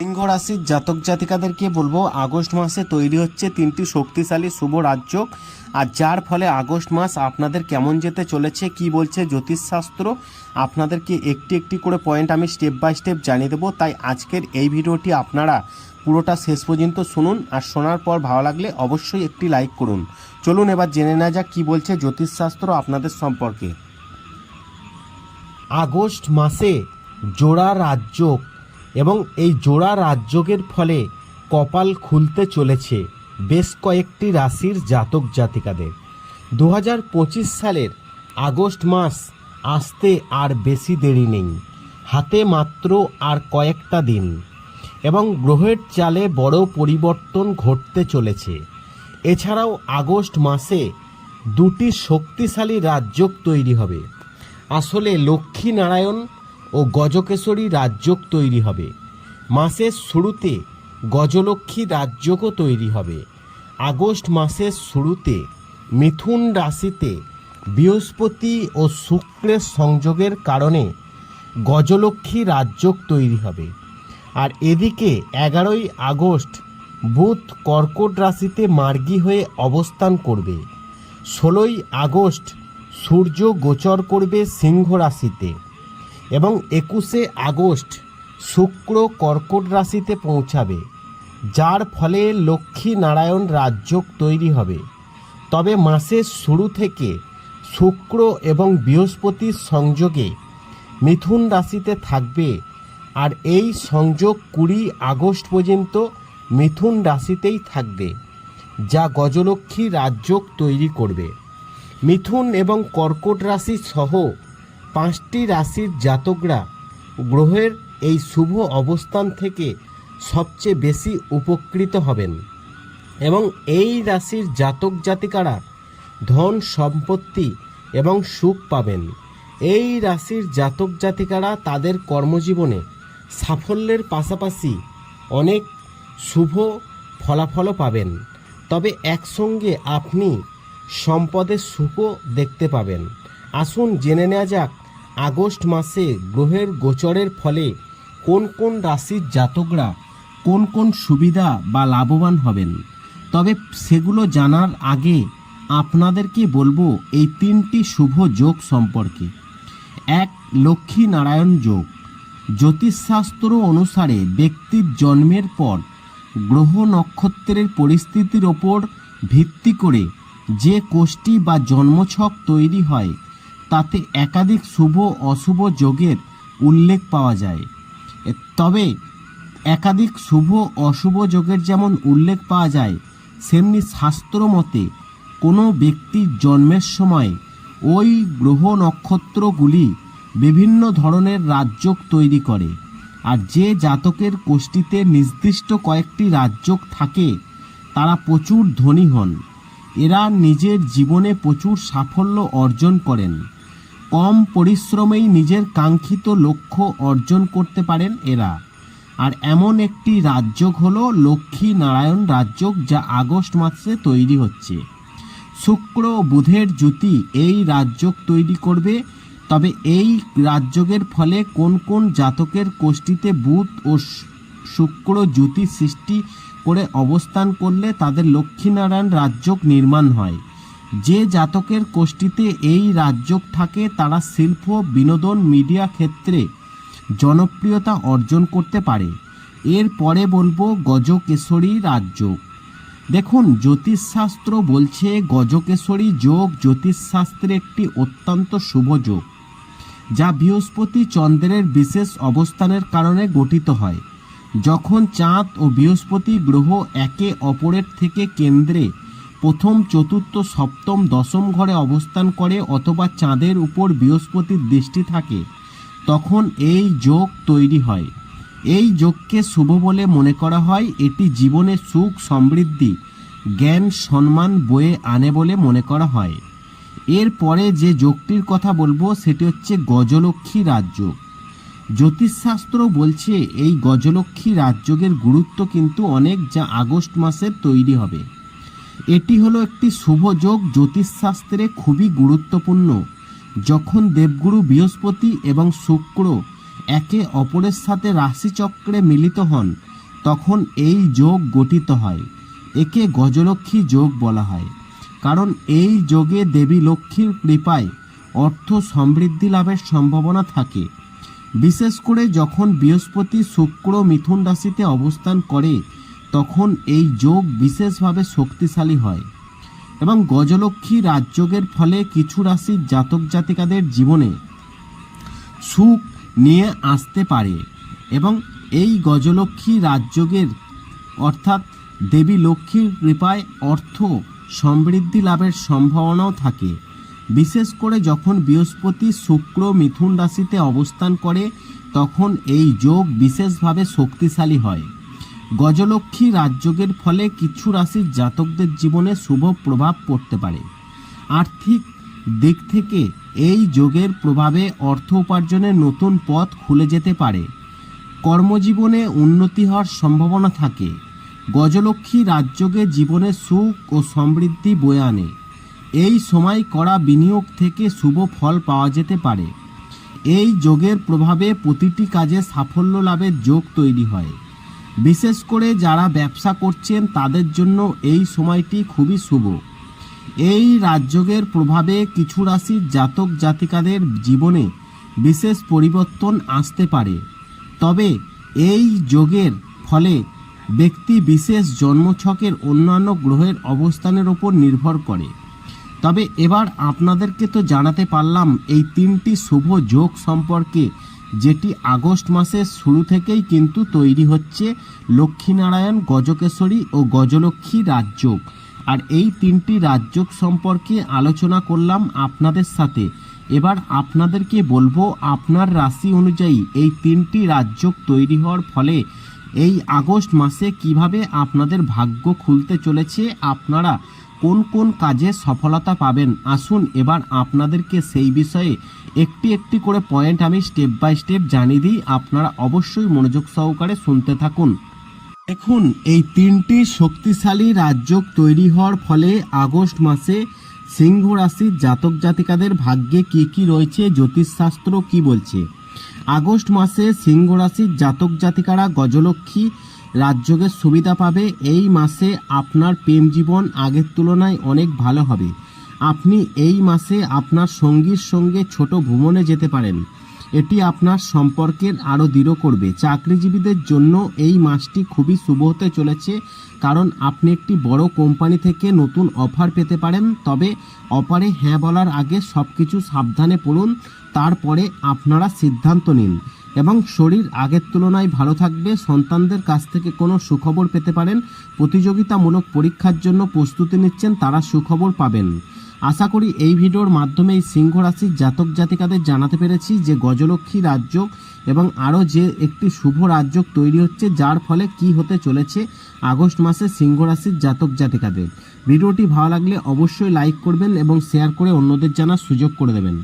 সিংহ রাশির জাতক জাতিকাদেরকে বলব, আগস্ট মাসে তৈরি হচ্ছে তিনটি শক্তিশালী শুভ রাজ্য। আর যার ফলে আগস্ট মাস আপনাদের কেমন যেতে চলেছে, কি বলছে জ্যোতিষশাস্ত্র, আপনাদেরকে একটি একটি করে পয়েন্ট আমি স্টেপ বাই স্টেপ জানিয়ে দেবো। তাই আজকের এই ভিডিওটি আপনারা পুরোটা শেষ পর্যন্ত শুনুন। আর শোনার পর ভালো লাগলে অবশ্যই একটি লাইক করুন। চলুন এবার জেনে নেওয়া যাক কী বলছে জ্যোতিষশাস্ত্র আপনাদের সম্পর্কে। আগস্ট মাসে জোড়া রাজযোগ এবং এই জোড়া রাজযোগের ফলে কপাল খুলতে চলেছে বেশ কয়েকটি রাশির জাতক জাতিকাদের। দু হাজার পঁচিশ সালের আগস্ট মাস আসতে আর বেশি দেরি নেই। হাতে মাত্র আর কয়েকটা দিন। এবং গ্রহের চালে বড় পরিবর্তন ঘটতে চলেছে। এছাড়াও আগস্ট মাসে দুটি শক্তিশালী রাজযোগ তৈরি হবে। আসলে লক্ষ্মী নারায়ণ ও গজকেশরী রাজযোগ তৈরি হবে। মাসের শুরুতে গজলক্ষ্মী রাজযোগও তৈরি হবে। আগস্ট মাসের শুরুতে মিথুন রাশিতে বৃহস্পতি ও শুক্রের সংযোগের কারণে গজলক্ষ্মী রাজযোগ তৈরি হবে। আর এদিকে এগারোই আগস্ট বুধ কর্কট রাশিতে মার্গী হয়ে অবস্থান করবে। ষোলোই আগস্ট সূর্য গোচর করবে সিংহ রাশিতে। এবং একুশে আগস্ট শুক্র কর্কট রাশিতে পৌঁছাবে, যার ফলে লক্ষ্মী নারায়ণ রাজযোগ তৈরি হবে। তবে মাসের শুরু থেকে শুক্র এবং বৃহস্পতির সংযোগে মিথুন রাশিতে থাকবে, আর এই সংযোগ কুড়ি আগস্ট পর্যন্ত মিথুন রাশিতেই থাকবে, যা গজলক্ষ্মী রাজযোগ তৈরি করবে। মিথুন এবং কর্কট রাশি সহ পাঁচটি রাশির জাতকরা গ্রহের এই শুভ অবস্থান থেকে সবচেয়ে বেশি উপকৃত হবেন। এবং এই রাশির জাতক জাতিকারা ধন, সম্পত্তি এবং সুখ পাবেন। এই রাশির জাতক জাতিকারা তাদের কর্মজীবনে সাফল্যের পাশাপাশি অনেক শুভ ফলাফলও পাবেন। তবে একসঙ্গে আপনি সম্পদের সুখও দেখতে পাবেন। আসুন জেনে নেওয়া যাক আগস্ট মাসে গ্রহের গোচরের ফলে কোন কোন রাশির জাতকরা কোন কোন সুবিধা বা লাভবান হবেন? তবে সেগুলো জানার আগে আপনাদেরকে বলব এই তিনটি শুভ যোগ সম্পর্কে। এক লক্ষ্মী নারায়ণ যোগ। জ্যোতিষশাস্ত্র অনুসারে ব্যক্তির জন্মের পর গ্রহ নক্ষত্রের পরিস্থিতির ওপর ভিত্তি করে যে কোষ্ঠী বা জন্মছক তৈরি হয় তাতে একাধিক শুভ অশুভ যোগের উল্লেখ পাওয়া যায়। তবে একাধিক শুভ অশুভ যোগের যেমন উল্লেখ পাওয়া যায়, সেমনি শাস্ত্র মতে কোনো ব্যক্তির জন্মের সময় ওই গ্রহ নক্ষত্রগুলি বিভিন্ন ধরনের রাজযোগ তৈরি করে। আর যে জাতকের কোষ্ঠীতে নির্দিষ্ট কয়েকটি রাজযোগ থাকে, তারা প্রচুর ধনী হন। এরা নিজের জীবনে প্রচুর সাফল্য অর্জন করেন। কম পরিশ্রমেই নিজের কাঙ্ক্ষিত লক্ষ্য অর্জন করতে পারেন এরা। আর এমন একটি রাজযোগ হলো লক্ষ্মী নারায়ণ রাজযোগ যা আগস্ট মাসে তৈরি হচ্ছে। শুক্র বুধের জুতি এই রাজযোগ তৈরি করবে, তবে এই রাজযোগের ফলে কোন কোন জাতকের কোষ্ঠীতে বুধ ও শুক্র জ্যোতি সৃষ্টি করে অবস্থান করলে তাদের লক্ষ্মীনারায়ণ রাজযোগ নির্মাণ হয়। যে জাতকের কোষ্ঠীতে এই রাজযোগ থাকে, তারা শিল্প, বিনোদন, মিডিয়া ক্ষেত্রে জনপ্রিয়তা অর্জন করতে পারে। এর পরে বলব গজকেশরী রাজযোগ। দেখুন, জ্যোতিষশাস্ত্র বলছে গজকেশরী যোগ জ্যোতিষশাস্ত্রে একটি অত্যন্ত শুভ যোগ, যা বৃহস্পতি চন্দ্রের বিশেষ অবস্থানের কারণে গঠিত হয়। যখন চাঁদ ও বৃহস্পতি গ্রহ একে অপরের থেকে কেন্দ্রে প্রথম, চতুর্থ, সপ্তম, দশম ঘরে অবস্থান করে অথবা চাঁদের উপর বৃহস্পতির দৃষ্টি থাকে, তখন এই যোগ তৈরি হয়। এই যোগকে শুভ বলে মনে করা হয়। এটি জীবনে সুখ, সমৃদ্ধি, জ্ঞান, সম্মান বয়ে আনে বলে মনে করা হয়। এরপরে যে যোগটির কথা বলব, সেটি হচ্ছে গজলক্ষ্মী রাজযোগ। জ্যোতিষশাস্ত্র বলছে, এই গজলক্ষ্মী রাজযোগের গুরুত্ব কিন্তু অনেক যা আগস্ট মাসের তৈরি হবে। এটি হলো একটি শুভ যোগ জ্যোতিষশাস্ত্রে খুবই গুরুত্বপূর্ণ। যখন দেবগুরু বৃহস্পতি এবং শুক্র একে অপরের সাথে রাশিচক্রে মিলিত হন, তখন এই যোগ গঠিত হয়। একে গজলক্ষ্মী যোগ বলা হয়। কারণ এই যোগে দেবী লক্ষ্মীর কৃপায় অর্থ সমৃদ্ধি লাভের সম্ভাবনা থাকে। বিশেষ করে যখন বৃহস্পতি শুক্র মিথুন রাশিতে অবস্থান করে তখন এই যোগ বিশেষভাবে শক্তিশালী হয় এবং গজলক্ষ্মী রাজযোগের ফলে কিছু রাশির জাতক জাতিকাদের জীবনে সুখ নিয়ে আসতে পারে এবং এই গজলক্ষ্মী রাজযোগের অর্থাৎ দেবী লক্ষ্মীর কৃপায় অর্থ সমৃদ্ধি লাভের সম্ভাবনাও থাকে। বিশেষ করে যখন বৃহস্পতি শুক্র মিথুন রাশিতে অবস্থান করে, তখন এই যোগ বিশেষভাবে শক্তিশালী হয়। গজলক্ষ্মী রাজযোগের ফলে কিছু রাশির জাতকদের জীবনে শুভ প্রভাব পড়তে পারে। আর্থিক দিক থেকে এই যোগের প্রভাবে অর্থ উপার্জনের নতুন পথ খুলে যেতে পারে। কর্মজীবনে উন্নতি হওয়ার সম্ভাবনা থাকে। গজলক্ষ্মী রাজযোগে জীবনে সুখ ও সমৃদ্ধি বয়ে আনে। এই সময় করা বিনিয়োগ থেকে শুভ ফল পাওয়া যেতে পারে। এই যোগের প্রভাবে প্রতিটি কাজে সাফল্য লাভের যোগ তৈরি হয়। বিশেষ করে যারা ব্যবসা করছেন, তাদের জন্য এই সময়টি খুবই শুভ। এই রাজযোগের প্রভাবে কিছু রাশির জাতক জাতিকাদের জীবনে বিশেষ পরিবর্তন আসতে পারে। তবে এই যোগের ফলে ব্যক্তি বিশেষ জন্মছকের অন্যান্য গ্রহের অবস্থানের ওপর নির্ভর করে। তবে এবার আপনাদেরকে তো জানাতে পারলাম, এই তিনটি শুভ যোগ সম্পর্কে যেটি আগস্ট মাসের শুরু থেকেই কিন্তু তৈরি হচ্ছে লক্ষ্মীনারায়ণ গজকেশরী ও গজলক্ষ্মী রাজযোগ। আর এই তিনটি রাজযোগ সম্পর্কে আলোচনা করলাম আপনাদের সাথে। এবার আপনাদেরকে বলব আপনার রাশি অনুযায়ী এই তিনটি রাজযোগ তৈরি হওয়ার ফলে এই আগস্ট মাসে কীভাবে আপনাদের ভাগ্য খুলতে চলেছে, আপনারা কোন কোন কাজে সফলতা পাবেন? আসুন এবার আপনাদেরকে সেই বিষয়ে একটি একটি করে পয়েন্ট আমি স্টেপ বাই স্টেপ জানিয়ে দিই। আপনারা অবশ্যই মনোযোগ সহকারে শুনতে থাকুন। দেখুন, এই তিনটি শক্তিশালী রাজ্য তৈরি হওয়ার ফলে আগস্ট মাসে সিংহ রাশির জাতক জাতিকাদের ভাগ্যে কি কি রয়েছে, জ্যোতিষশাস্ত্র কি বলছে? আগস্ট মাসে সিংহ রাশির জাতক জাতিকারা গজলক্ষ্মী রাজযোগের সুবিধা পাবে। এই মাসে আপনার প্রেম জীবন আগের তুলনায় অনেক ভালো হবে। আপনি এই মাসে আপনার সঙ্গীর সঙ্গে ছোট ভ্রমণে যেতে পারেন। এটি আপনার সম্পর্কের আরও দৃঢ় করবে। চাকরিজীবীদের জন্য এই মাসটি খুবই শুভ হতে চলেছে, কারণ আপনি একটি বড় কোম্পানি থেকে নতুন অফার পেতে পারেন। তবে অফারে হ্যাঁ বলার আগে সব কিছু সাবধানে পড়ুন। তারপরে আপনারা সিদ্ধান্ত নিন। এবং শরীর আগের তুলনায় ভালো থাকবে, সন্তানদের কাছ থেকে কোনো সুখবর পেতে পারেন, প্রতিযোগিতামূলক পরীক্ষার জন্য প্রস্তুতি নিচ্ছেন, তারা সুখবর পাবেন। আশা করি এই ভিডিওর মাধ্যমে এই সিংহ রাশির জাতক জাতিকাদের জানাতে পেরেছি যে গজলক্ষ্মী রাজযোগ এবং আরও যে একটি শুভ রাজযোগ তৈরি হচ্ছে, যার ফলে কি হতে চলেছে আগস্ট মাসে সিংহ রাশির জাতক জাতিকাদের। ভিডিওটি ভালো লাগলে অবশ্যই লাইক করবেন এবং শেয়ার করে অন্যদের জানার সুযোগ করে দেবেন।